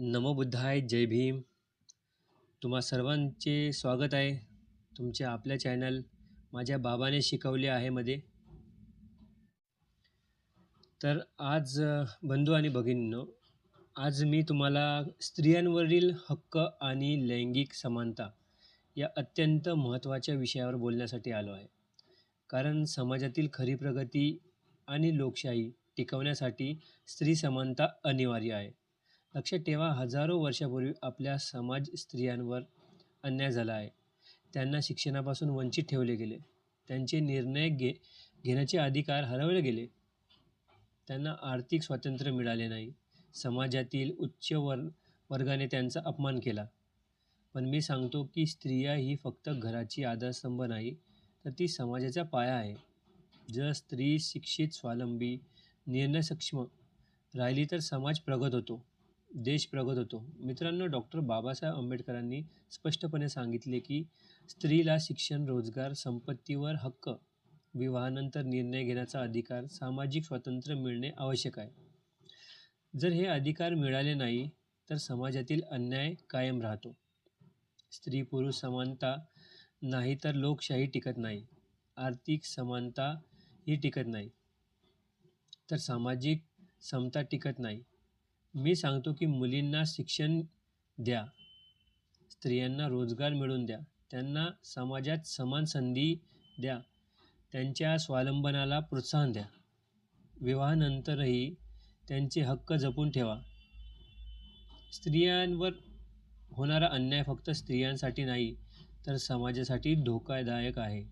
नमो बुद्धाय जय भीम. तुम्हा सर्वांचे स्वागत आहे. तुमच्या आपल्या चॅनल माझ्या बाबाने शिकवले आहे मध्ये. तर आज बंधू आणि भगिनींनो आज मी तुम्हाला स्त्रियांवरील हक्क आणि लैंगिक समानता या अत्यंत महत्त्वाच्या विषयावर बोलण्यासाठी आलो आहे. कारण समाजातील खरी प्रगती आणि लोकशाही टिकवण्यासाठी स्त्री समानता अनिवार्य आहे. लक्षात ठेवा. हजारो वर्षापूर्वी आपल्या समाज स्त्रियांवर अन्याय झाला आहे. त्यांना शिक्षणापासून वंचित ठेवले गेले. त्यांचे निर्णय घे घेण्याचे अधिकार हरवले गेले. त्यांना आर्थिक स्वातंत्र्य मिळाले नाही. समाजातील उच्च वर वर्गाने त्यांचा अपमान केला. पण मी सांगतो की स्त्रिया ही फक्त घराची आधारस्तंभ नाही तर ती समाजाचा पाया आहे. जर स्त्री शिक्षित स्वावलंबी निर्णय सक्षम राहिली तर समाज प्रगत होतो. देश प्रगत होतो. मित्रांनो डॉक्टर बाबासाहेब आंबेडकरांनी स्पष्टपणे सांगितले की स्त्रीला शिक्षण रोजगार संपत्तीवर हक्क विवाहानंतर निर्णय घेण्याचा अधिकार सामाजिक स्वातंत्र्य मिळणे आवश्यक आहे. जर हे अधिकार मिळाले नाही तर समाजातील अन्याय कायम राहतो. स्त्री पुरुष समानता नाही तर लोकशाही टिकत नाही. आर्थिक समानता ही टिकत नाही. तर सामाजिक समता टिकत नाही. मी सांगतो की मुलींना शिक्षण द्या. स्त्रियांना रोजगार मिळवून द्या. त्यांना समाजात समान संधी द्या. त्यांच्या स्वावलंबनाला प्रोत्साहन द्या. विवाहानंतरही त्यांचे हक्क जपून ठेवा. स्त्रियांवर होणारा अन्याय फक्त स्त्रियांसाठी नाही तर समाजासाठी धोकादायक आहे.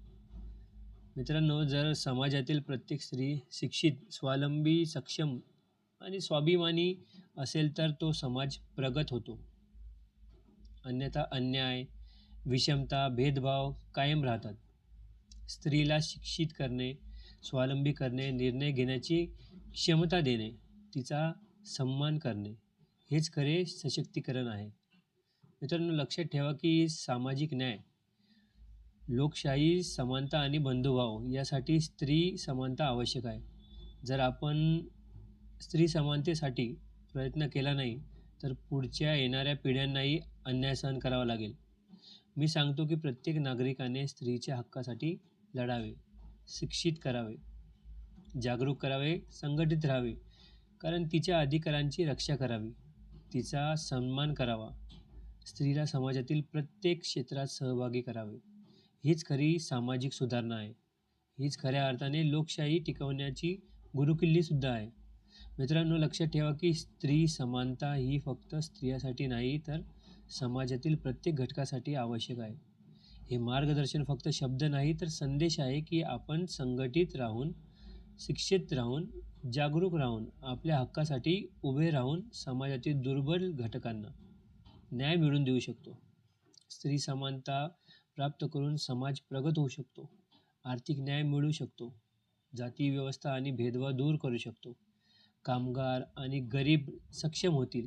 मित्रांनो जर समाजातील प्रत्येक स्त्री शिक्षित स्वावलंबी सक्षम आणि स्वाभिमानी असेल तर तो समाज प्रगत होतो. अन्यथा अन्याय विषमता भेदभाव कायम राहतात. स्त्रीला शिक्षित करणे स्वावलंबी करणे निर्णय घेण्याची क्षमता देणे तिचा सन्मान करणे हेच खरे सशक्तीकरण आहे. मित्रांनो लक्षात ठेवा की सामाजिक न्याय लोकशाही समानता आणि बंधुभाव यासाठी स्त्री समानता आवश्यक आहे. जर आपण स्त्री समानतेसाठी प्रयत्न केला नाही तर पुढच्या येणाऱ्या पिढ्यांनाही अन्याय सहन करावा लागेल. मी सांगतो की प्रत्येक नागरिकाने स्त्रीच्या हक्कासाठी लढावे शिक्षित करावे जागरूक करावे संघटित राहावे कारण तिच्या अधिकारांची रक्षा करावी तिचा सन्मान करावा स्त्रीला समाजातील प्रत्येक क्षेत्रात सहभागी करावे. हीच खरी सामाजिक सुधारणा आहे. हीच खऱ्या अर्थाने लोकशाही टिकवण्याची गुरुकिल्लीसुद्धा आहे. मित्रांनो लक्षात ठेवा की स्त्री समानता ही फक्त स्त्रियासाठी नाही तर समाजातील प्रत्येक घटकासाठी आवश्यक आहे. हे मार्गदर्शन फक्त शब्द नाही तर संदेश आहे की आपण संघटित राहून शिक्षित राहून जागरूक राहून आपल्या हक्कासाठी उभे राहून समाजातील दुर्बल घटकांना न्याय मिळवून देऊ शकतो. स्त्री समानता प्राप्त करून समाज प्रगत होऊ शकतो आर्थिक न्याय मिळू शकतो जाती व्यवस्था आणि भेदभाव दूर करू शकतो. कामगार आणि गरीब सक्षम होतील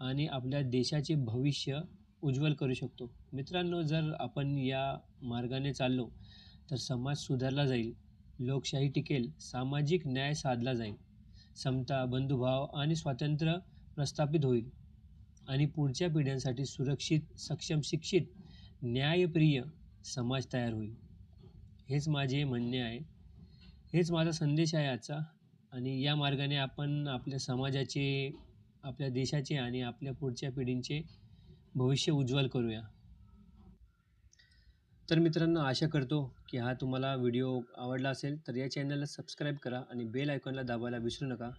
आणि आपल्या देशाचे भविष्य उज्ज्वल करू शकतो. मित्रांनो जर आपण या मार्गाने चाललो तर समाज सुधारला जाईल लोकशाही टिकेल सामाजिक न्याय साधला जाईल समता बंधुभाव आणि स्वातंत्र्य प्रस्थापित होईल आणि पुढच्या पिढ्यांसाठी सुरक्षित सक्षम शिक्षित न्यायप्रिय समाज तयार होईल. हेच माझे म्हणणे आहे. हेच माझा संदेश आहे आजचा. आणि या मार्गाने आपण आपल्या समाजाचे आपल्या देशाचे आणि आपल्या पुढच्या पिढींचे भविष्य उज्ज्वल करूया. तर मित्रांनो आशा करतो की हा तुम्हाला व्हिडिओ आवडला असेल तर या चॅनलला सबस्क्राईब करा आणि बेल आयकॉनला दाबायला विसरू नका.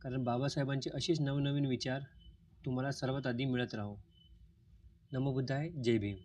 कारण बाबासाहेबांचे असेच नवनवीन विचार तुम्हाला सर्वात आधी मिळत राहो. नमो बुद्धाय जय भीम.